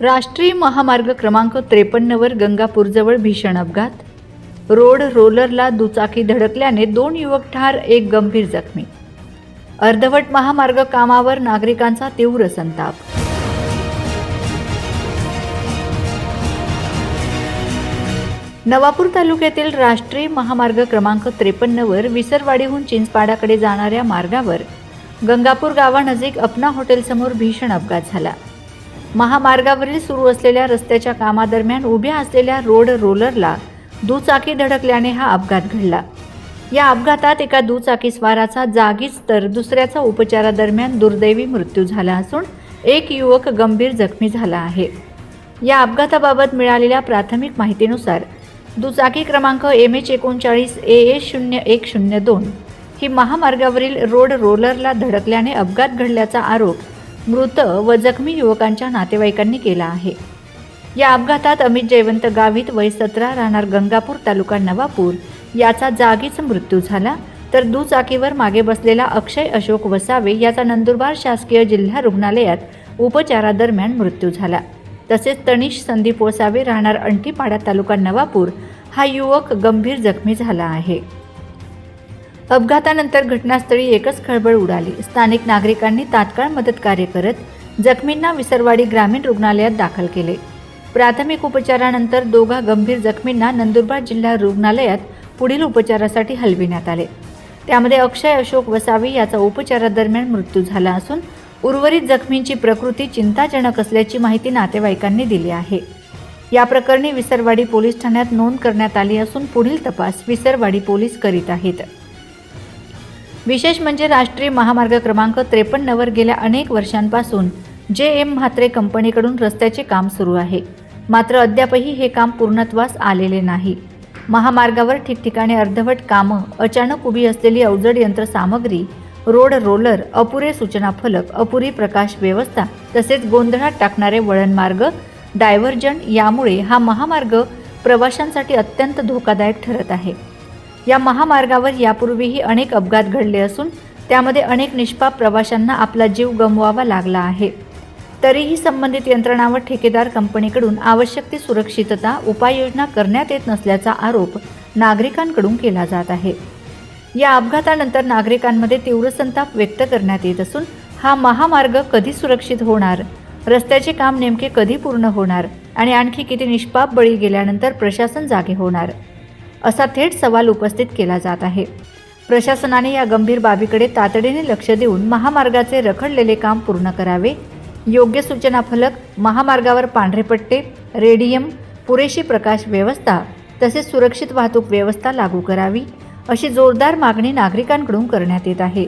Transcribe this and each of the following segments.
राष्ट्रीय महामार्ग क्रमांक त्रेपन्नवर गंगापूरजवळ भीषण अपघात. रोड रोलरला दुचाकी धडकल्याने दोन युवक ठार एक गंभीर जखमी. अर्धवट महामार्ग कामावर नागरिकांचा तीव्र संताप. नवापूर तालुक्यातील राष्ट्रीय महामार्ग क्रमांक त्रेपन्नवर विसरवाडीहून चिंचपाडाकडे जाणाऱ्या मार्गावर गंगापूर गावानजीक अपना हॉटेलसमोर भीषण अपघात झाला. महामार्गावरील सुरू असलेल्या रस्त्याच्या कामादरम्यान उभ्या असलेल्या रोड रोलरला दुचाकी धडकल्याने हा अपघात घडला. या अपघातात एका दुचाकीस्वाराचा जागीच तर दुसऱ्याचा उपचारादरम्यान दुर्दैवी मृत्यू झाला असून एक युवक गंभीर जखमी झाला आहे. या अपघाताबाबत मिळालेल्या प्राथमिक माहितीनुसार दुचाकी क्रमांक एम एच एकोणचाळीस ए ए शून्य एक शून्य दोन ही महामार्गावरील रोड रोलरला धडकल्याने अपघात घडल्याचा आरोप मृत व जखमी युवकांच्या नातेवाईकांनी केला आहे. या अपघातात अमित जयवंत गावित वय सतरा राहणार गंगापूर तालुका नवापूर. याचा जागीच मृत्यू झाला तर दुचाकीवर मागे बसलेला अक्षय अशोक वसावे याचा नंदुरबार शासकीय जिल्हा रुग्णालयात उपचारादरम्यान मृत्यू झाला. तसेच तनिष संदीप वसावे राहणार अंटीपाडा तालुका नवापूर हा युवक गंभीर जखमी झाला आहे. अपघातानंतर घटनास्थळी एकच खळबळ उडाली. स्थानिक नागरिकांनी तात्काळ मदत कार्य करत जखमींना विसरवाडी ग्रामीण रुग्णालयात दाखल केले. प्राथमिक उपचारानंतर दोघा गंभीर जखमींना नंदुरबार जिल्हा रुग्णालयात पुढील उपचारासाठी हलविण्यात आले. त्यामध्ये अक्षय अशोक वसावी याचा उपचारादरम्यान मृत्यू झाला असून उर्वरित जखमींची प्रकृती चिंताजनक असल्याची माहिती नातेवाईकांनी दिली आहे. या प्रकरणी विसरवाडी पोलीस ठाण्यात नोंद करण्यात आली असून पुढील तपास विसरवाडी पोलीस करीत आहेत. विशेष म्हणजे राष्ट्रीय महामार्ग क्रमांक त्रेपन्नवर गेल्या अनेक वर्षांपासून जे एम म्हात्रे कंपनीकडून रस्त्याचे काम सुरू आहे. मात्र अद्यापही हे काम पूर्णत्वास आलेले नाही. महामार्गावर ठिकठिकाणी अर्धवट कामं अचानक उभी असलेली अवजड यंत्रसामग्री रोड रोलर अपुरे सूचना फलक अपुरी प्रकाश व्यवस्था तसेच गोंधळात टाकणारे वळणमार्ग डायव्हर्जन यामुळे हा महामार्ग प्रवाशांसाठी अत्यंत धोकादायक ठरत आहे. या महामार्गावर यापूर्वीही अनेक अपघात घडले असून त्यामध्ये अनेक निष्पाप प्रवाशांना आपला जीव गमवावा लागला आहे. तरीही संबंधित यंत्रणा व ठेकेदार कंपनीकडून आवश्यक ती सुरक्षितता उपाययोजना करण्यात येत नसल्याचा आरोप नागरिकांकडून केला जात आहे. या अपघातानंतर नागरिकांमध्ये तीव्र संताप व्यक्त करण्यात येत असून हा महामार्ग कधी सुरक्षित होणार? रस्त्याचे काम नेमके कधी पूर्ण होणार? आणि आणखी किती निष्पाप बळी गेल्यानंतर प्रशासन जागे होणार? असा थेट सवाल उपस्थित केला जात आहे. प्रशासनाने या गंभीर बाबीकडे तातडीने लक्ष देऊन महामार्गाचे रखडलेले काम पूर्ण करावे. योग्य सूचना फलक महामार्गावर पांढरे पट्टे रेडियम पुरेशी प्रकाश व्यवस्था तसेच सुरक्षित वाहतूक व्यवस्था लागू करावी अशी जोरदार मागणी नागरिकांकडून करण्यात येत आहे.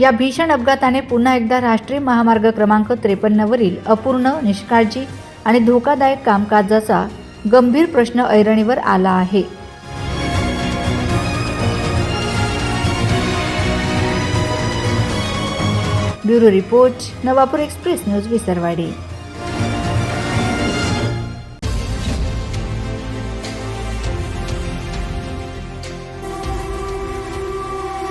या भीषण अपघाताने पुन्हा एकदा राष्ट्रीय महामार्ग क्रमांक त्रेपन्नवरील अपूर्ण निष्काळजी आणि धोकादायक कामकाजाचा गंभीर प्रश्न ऐरणीवर आला आहे. Bureau report Navapur express news Visarwadi.